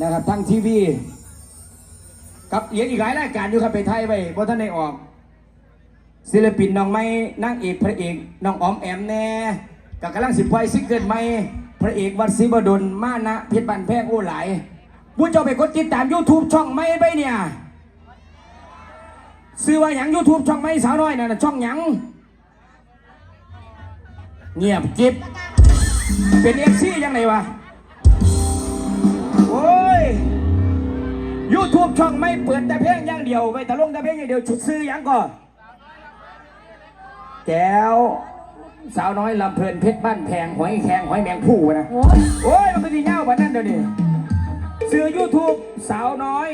นะครับทั้งทีวีกับเหลียงอีกหลายรายการอยู่ครับไปไทยไปเพราะท่านได้ออก ศิลปินน้องไม่นางเอกพระเอกน้องออมแอมแน่กับกำลังสิบไฟซิงเกิลใหม่พระเอกวัดศรีบดลมานะเพชรบันแพงโอ้หลายผู้เจ้าไปกดติดตาม YouTube ช่องไม่ไปเนี่ยซื้อว่าหยัง YouTube ช่องไม่สาวน้อยน่ะนะช่องหยังเงียบจิบเป็นเอฟซียังไงวะ โอ้ย YouTube ช่องไม่เปิดแต่เพลงอย่างเดียวไปแต่ลงแต่เพลงอย่างเดียวชุดซื้อหยังก่อนแก้วสาวน้อยลำเพลินเพชรบ้านแพงหอยแข็งหอยแมงผู้นะโอ้ยโอ้ยมันเป็นที่เง่าแบบนั้นเดี๋ยวนี้ซื้อ YouTube สาวน้อย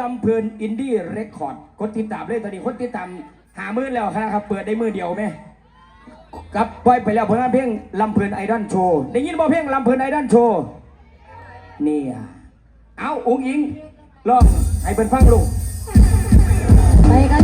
ลำเพลินอินดี้เรคคอร์ดคนติดตามเลยตอนนี้คนติดตามหามือแล้วนะครับ เปิดได้มือเดียวไหมกับปล่อยไปแล้วผลงานเพลงลำเพลินไอดอลโชว์ได้ยินบ่เพลงลำเพลินไอดอลโชว์นี่อะ เอาอุ้งอิงลองให้เป็นฟังลูกไปกัน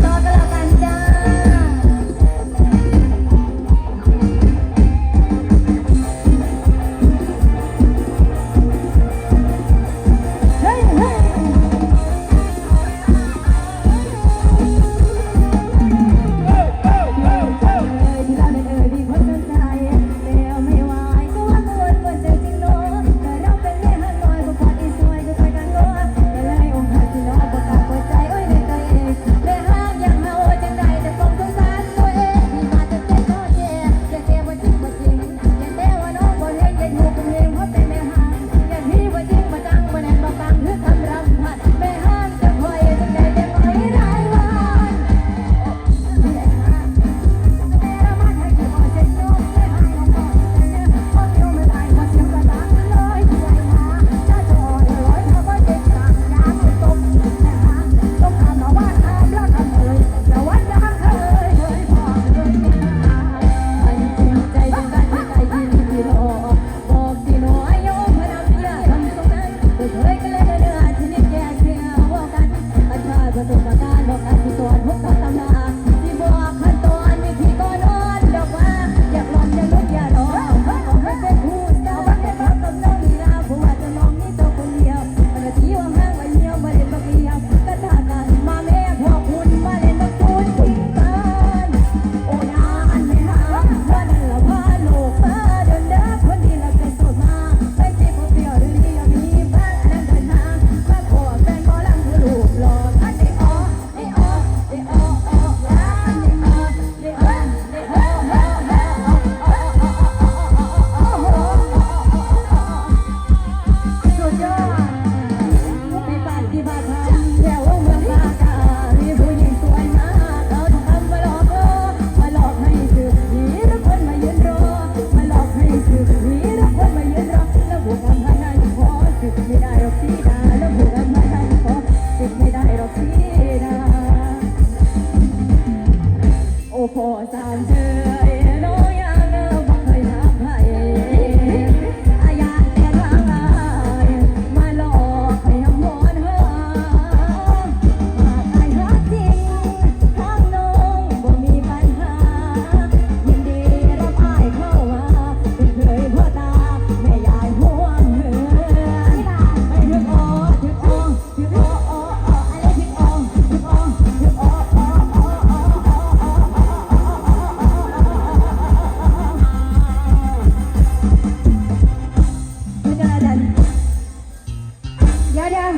เดี๋ยวเดี๋ยว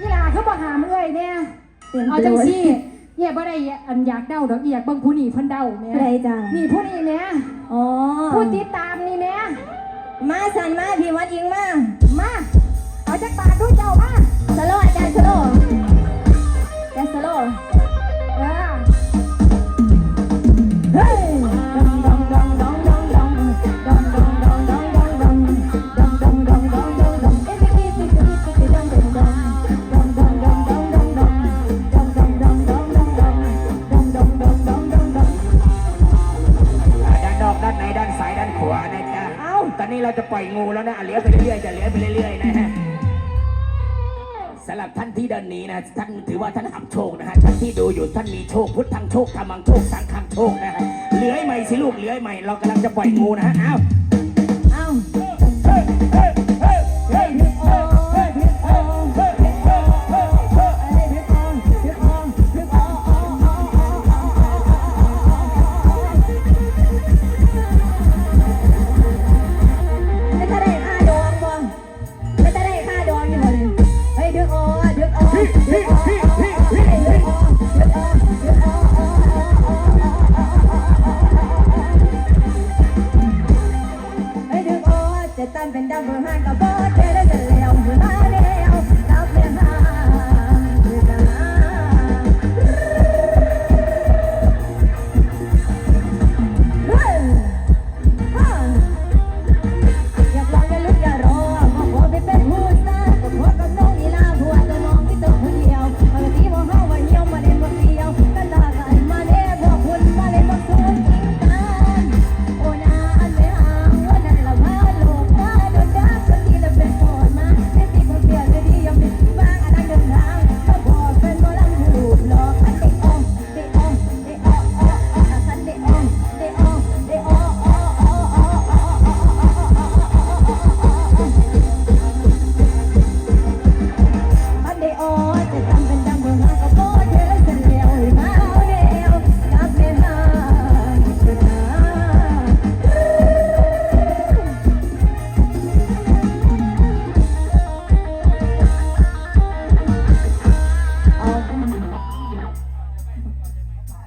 นี่ล่ะเขาบอกหามเอ้ยเนี่ย เอาจังซี่เย่บ่ได้อันอยากเดาดอกอยากเบิ่งผู้นี่เพิ่นเดาแม่อะไรจ้ะนี่ผู้นี่แม่อ๋อผู้ติดตามนี่แม่มาสันมาพี่วัดยิงมา มาเอาจักบาทดูเจ้ามาสโลว์อาจารย์สโลว์อาจารย์สโล นะฮะสำหรับท่านที่เดินหนี้นะท่านถือว่าท่านหับโชคนะฮะท่านที่ดูอยู่ท่านมีโชคพุทธังโชคธรรมังโชคสังฆังโชคนะฮะเลื้อยใหม่สิลูกเลื้อยใหม่เรากำลังจะปล่อยงูนะฮะอ้าว ห่าก็บบ่เธอได้แต่แล้วมาแล้ว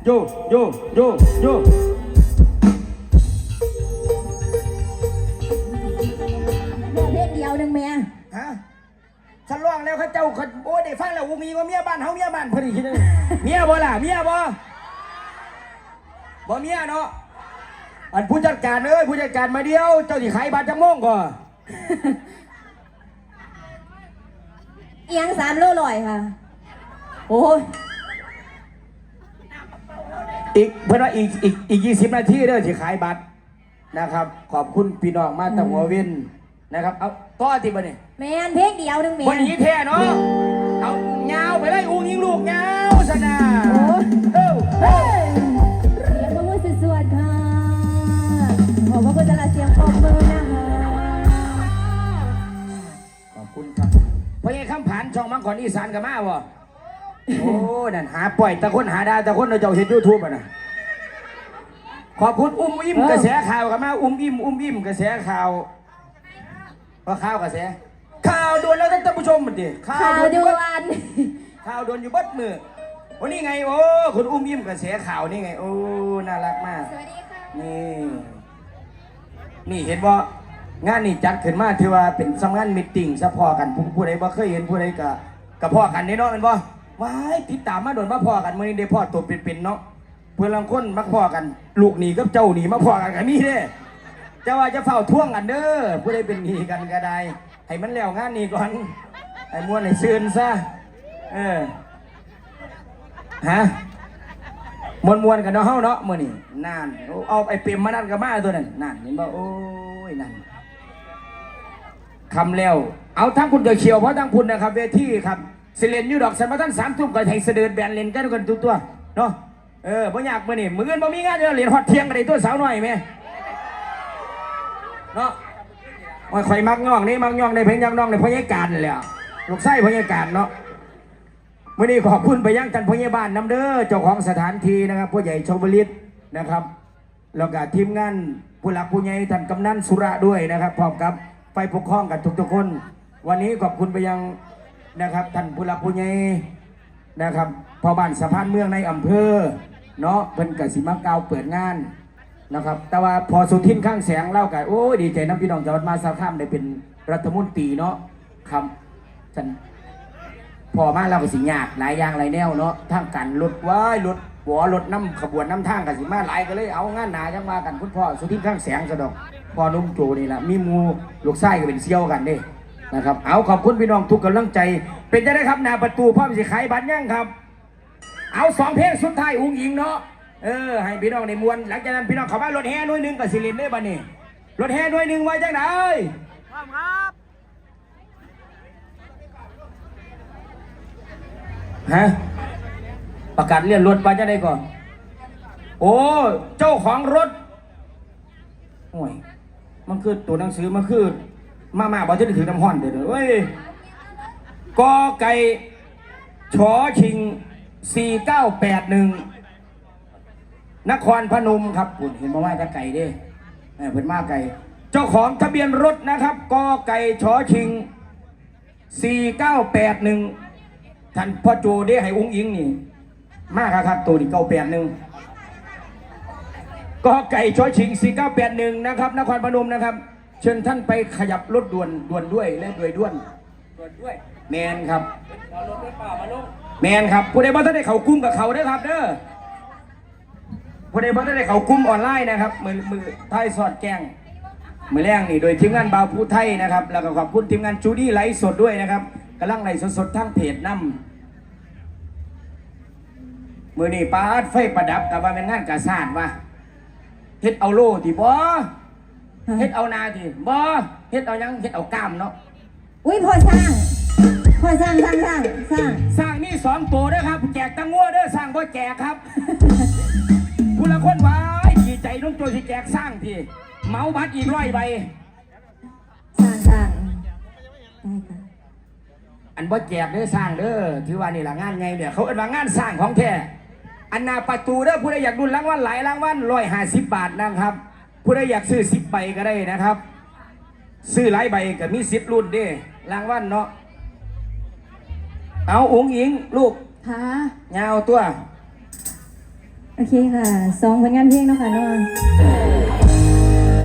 โยโยโยโยเพลงเดียวหนึ่งเมียฮะฉันร้องแล้วเขาเจ้าเขาโอ้ยได้ฟังแล้วอูมีว่าเมียบ้านเฮาเมียบ้านเพิ่นอีกทีนึงเมียบ่ล่ะเมียบ่บ่เมียเนาะอันผู้จัดการเอ้ยผู้จัดการมาเดียว เจ้าสิขายบัตรจังโมงก่อนเอียงสามโลลอยค่ะ โอ้ยอีกเพื่อนว่าอีกอีกอีกยี่สิบนาทีเด้อที่ขายบัตรนะครับ ขอบคุณพี่น้องมาตั้งหัววินนะครับ เอาต่อที่บ่เนี่ยแมนเพลงเดียวหนึ่งเมียวันนี้แท้เนาะเอาเงาวไปเลยอุ้งยิงลูกเงาวสนาโอ้ยเอ้าเฮ้ยเสียงมือสวดๆค่ะ ขอบพระคุณตลาดเสียงปรบมือนะคะ ขอบคุณครับพอยังคำผ่านช่องมังกรอีสานกับมาบ่ โอ้นั่นหาปล่อยแตะคนหาดาวแตะคนเราเจ้าเห็นยูทูบอะนะขอบคุณอุ้มอิ่มกระแสข่าวกับมาอุ้มอิ่มอุ้มอิ่มกระแสข่าวว่าข่าวกระแส ข่าวด่วนแล้วท่านผู้ชมมันดิข่าวอยู่ด่เบิวดนข่าวด่วนอยู่เบัดมือวันนี้ไงโอ้คุณอุ้มยิ้มกระแสข่าวนี่ไงโอ้น่ารักมากสวัสดีค่ะนี่นี่เห็นว่างานนี่จัดขึ้นมาถือว่าเป็นสำงานมิตติ้งสะพอกันผู้ผู้ใดบ่เคยเห็นผู้ใดก็กับพ่อกันนี่เนาะแมันบ่ ว้ายติดตามมาโดนมาพ่อกันเมื้อนี้ได้พ่อตัวเป็นๆเนาะเพื่อนลางคนมักพ่อกัน ลูกหนีกับเจ้าหนีมาพ่อกันก็มีเด้จะว่าจะเฝ้าท่วงกันเด้อผู้ใดเป็นหนีกันก็ได้ให้มันแล้วงานนี้ก่อนให้ม่วนให้ซื่นซะเออฮะมวนมวนกันเนาะเฮาเนาะมื้อนี้นั่นเอาไอ้เปรมมานั่นก็มาตัวนั้นนั่นเห็นบ่โอ้ยนั่นคำแล้ว เอาทั้งคุณเดยวเขียวเพราะทั้งคุณนะครับเวทีครับ สิเลนอยู่ดอกสันมาทั้งสามทุ่มก็ให้เสด็จแบนเลนกันทุกคนทุกตัวเนาะเออบ่อยากมื้อนี้มื้ออื่นบ่มีงานเดี๋ยวเรียนฮอดเที่ยงกันได้ตัวสาวหน้อยแม่เนาะโอ้ยข่อยมักย่องนี่มักย่องในเพลงยังน้องในพยาการนั่นแหละลูกไส้พยาการเนาะมื่อนี้ขอบคุณไปยังท่านพยาบาลน้ำเด้อเจ้าของสถานที่นะครับผู้ใหญ่ชาวบริตนะครับแล้วก็ทีมงานผู้หลักผู้ใหญ่ท่านกำนันสุระด้วยนะครับพร้อมกับไฟปกครองกันทุกๆคน วันนี้ขอบคุณไปยัง นะครับท่านผู้หลักผู้ใหญ่นะครับพอบ้านสะพานเมืองในอำเภอเนาะเพิ่นกับสิมากาวเปิดงานนะครับ แต่ว่าพอสุทินข้างแสงเล่ากันโอ้ยดีใจน้ำพี่น้องจังหวัดมาสารคามได้เป็นรัฐมนตรีเนาะครับท่านพอมาเราก็สิยากหลายอย่างหลายแนวเนาะทั้งกันรถว้ายรถหัวรถน้ำขบวนน้ำทางกันสิมาหลายก็เลยเอางานหนาจังมากันคุณพ่อสุทินข้างแสงสะดอกพ่อนุ่มโจนี่แหละมีมูลูกไส้ก็เป็นเซี่ยวกันเด้ นะครับ เอาขอบคุณพี่น้องทุกกำลังใจ เป็นจะได้ครับหนาประตูพ่อมสิขายบัตรยังครับ เอาสองเพลงสุดท้ายอุ้งอิงเนาะ เออ ให้พี่น้องในมวลหลังจากนั้นพี่น้องเขามารถแห่หน่วยหนึ่งกับสิรินได้บัดนี้รถแห่หน่วยหนึ่งไว้จังไหนฮะประกาศเลื่อนรถไปจะได้ก่อน โอ้เจ้าของรถโอ้ยมันคือตัวหนังสือมันคือ มามาบอจะได้ถือน้ำห้อนเดี๋ยวเว้ยกอไก่ชอชิง 4981 นครพนมครับคุณเห็นมาว่าจะไก่เด้เพิ่นมาไก่ เจ้าของทะเบียนรถนะครับกอไก่ชอชิง 4981 ท่านพ่อโจได้ให้อุ้งอิงนี่ มากครับตัวนี้เก้าแปดหนึ่งก็ไก่ชอยชิงสี่เก้าแปดหนึ่งนะครับ นครพนมนะครับ เชิญท่านไปขยับรถด่วนด่วนด้วยและด้วยด่วนด่วนด้วยแมนครับแมนครับผู้ใดบ่ท่านได้เขากุ้มกับเขาเด้อครับเด้อผู้ใดบ่ท่านได้เขากุ้มออนไลน์นะครับ มือมือไทยสอดแกงมือแรงนี่โดยทีมงานบาวผู้ไทยนะครับ แล้วก็ขอบคุณทีมงานจูดี้ไลฟ์สดด้วยนะครับกำลังไลฟ์สดๆทั้งเพจน้ำมือนี่ปาดไฟประดับกับว่าเป็นงานกาซาดวะเฮ็ดเอาโล่ที่บ่ เฮ็ดเอานาที่บ่เฮ็ดเอาหยังเฮ็ดเอากล้ามเนาะอุ้ยพอสร้างพอสร้างสร้างสร้างสร้างสร้างนี่สองตัวเด้อครับ แจกตังงัวเด้อสร้างบ่แจกครับผู้ละคนไว้ดีใจน้องโจสิแจกสร้างที่เหมาบัตรอีกร้อยใบสร้างสร้างได้ค่ะอันบ่แจกเด้อสร้างเด้อถือว่านี่ละงานไงเนี่ยเขาเอิ้นว่างานสร้างของแท้อันหนาประตูเด้อผู้ใดอยากดุนรางวัลหลายรางวัลร้อยห้าสิบบาทนะครับ ผู้ใดอยากซื้อสิบใบก็ได้นะครับ ซื้อหลายใบก็มีสิบรุ่นเด้รางวัลเนาะเอาอุ๋งอิงลูกค่ะเงาวตัว โอเคค่ะสองผลงานเพลงเนาะค่ะเนาะ